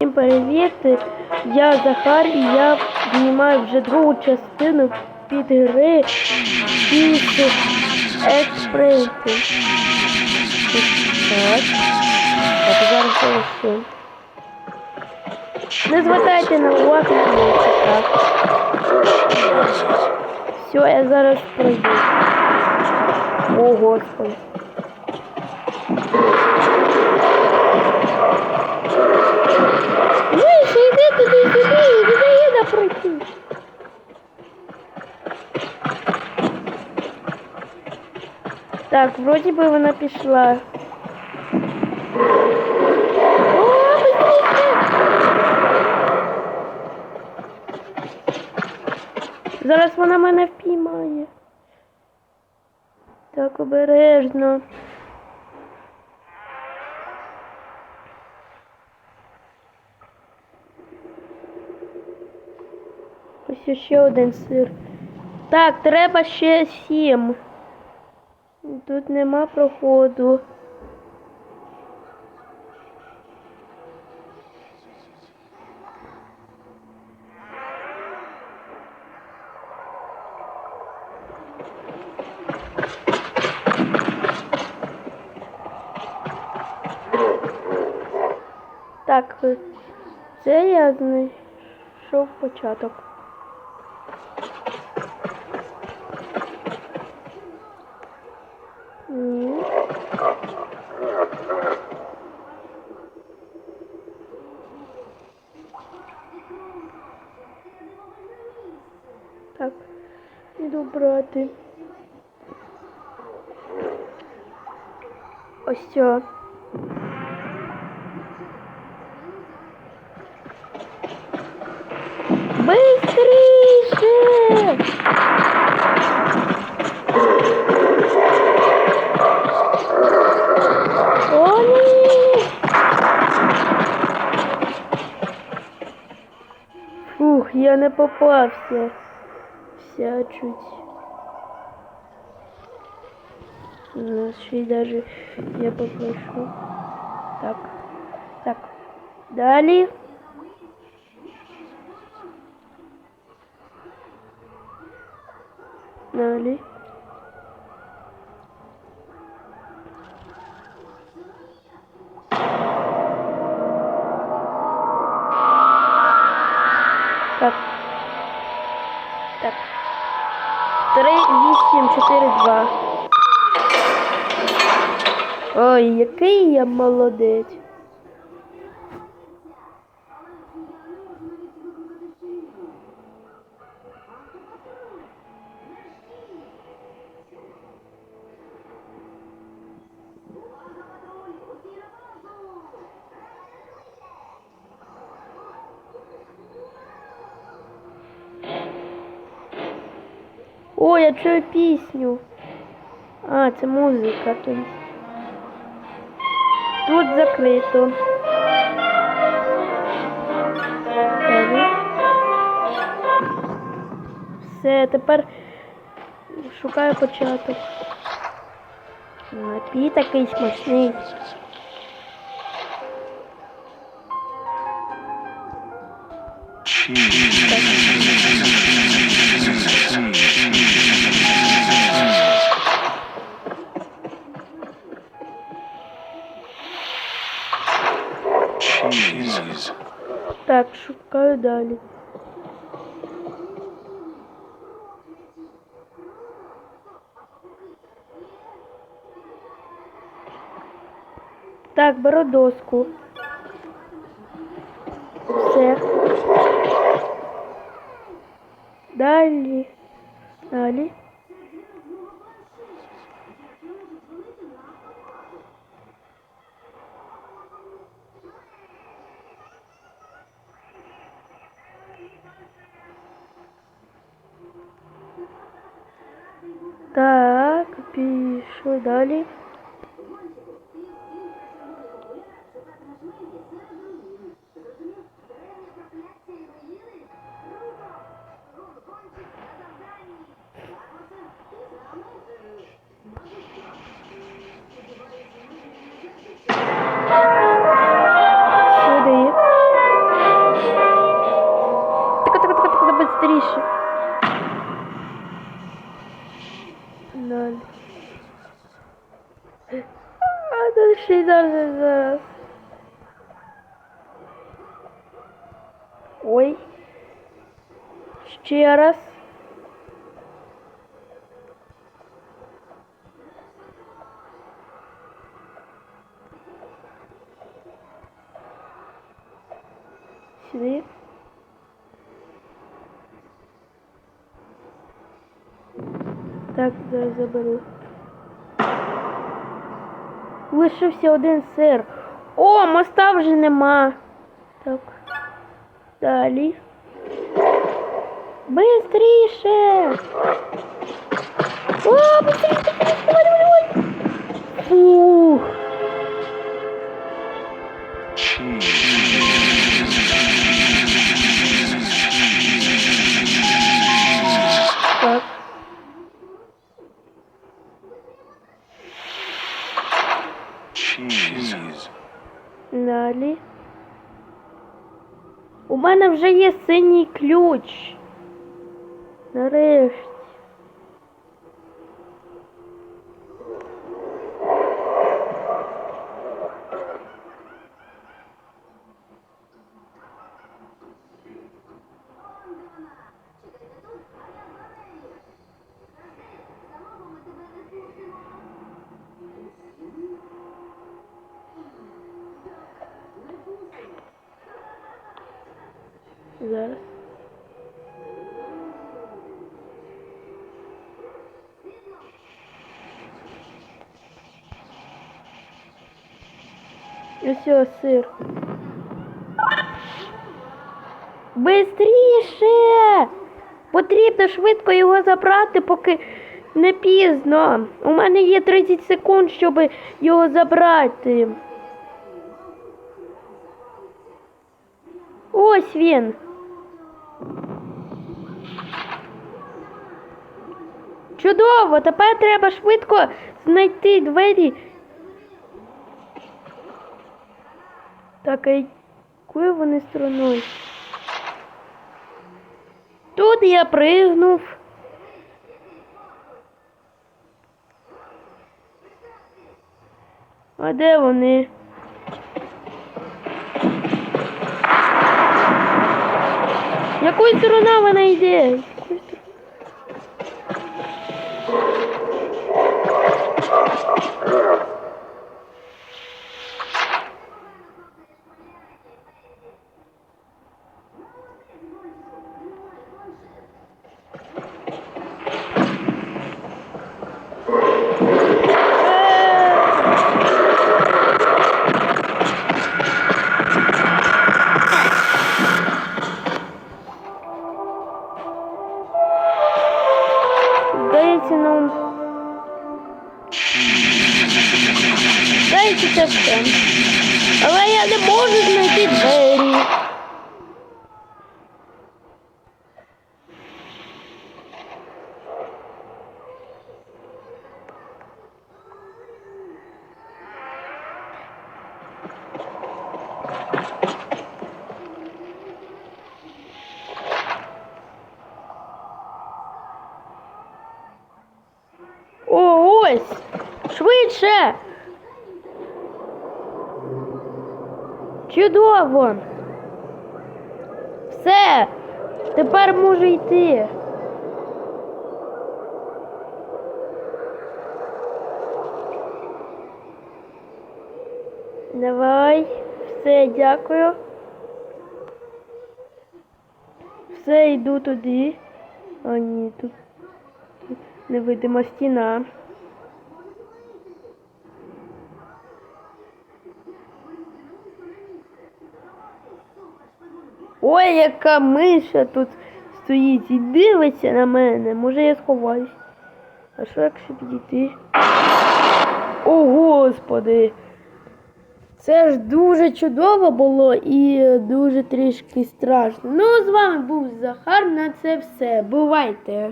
Всім привіт! Я Захар і я знімаю вже другу частину під гри Піс Експринти. Так. Так, зараз все. Не звертайте на увагу, так. Все, я зараз пройду. О, Господи. Миша, йди туди сюди, не дає нам пройти. Так, вроді би вона пішла. Зараз вона мене впіймає. Так, обережно. Ось ще один сир. Так, треба ще сім. Тут нема проходу. Так, це я знайшов початок. Ні. Так, іду брати. Ось цього. Быстріше! О! Фух, я не попався. Вся чуть. Ну, ще й даже я попрошу. Так. Так. Далі. Далі. Так. Так. Три, вісім, чотири, два. Ой, який я молодець. О, я чую пісню. А, це музика. Есть. Тут закрито. Все, тепер шукаю початок. Напій такий смачний. Cheese. Так, шукаю далі. Так, беру доску. Все. Далі. Далі. Так, пішли далі. Ой. Ще раз. Сюди. Так, зараз заберу. Лишився один сир. О, моста вже нема. Так. Далі. Бистріше! О, быстрее, быстрее, давай, давай, давай! Фух. Так. Cheese. Далі. У мене вже є синій ключ. Нарешті. Зараз. Ось сир. Бистріше! Потрібно швидко його забрати, поки не пізно. У мене є 30 секунд, щоб його забрати. Ось він. Чудово! Тепер треба швидко знайти двері. Так, а якою вони стороною? Тут я пригнув. А де вони? Якою сторона вона йде? Це все. Але я не можу знайти двері. Ось! Чудово! Все! Тепер можу йти. Давай, все, дякую. Все, йду туди. А ні, тут невидима стіна. Ой, яка миша тут стоїть і дивиться на мене. Може я сховаюсь. А що якщо підійти? О, господи! Це ж дуже чудово було і дуже трішки страшно. Ну, з вами був Захар. На це все. Бувайте!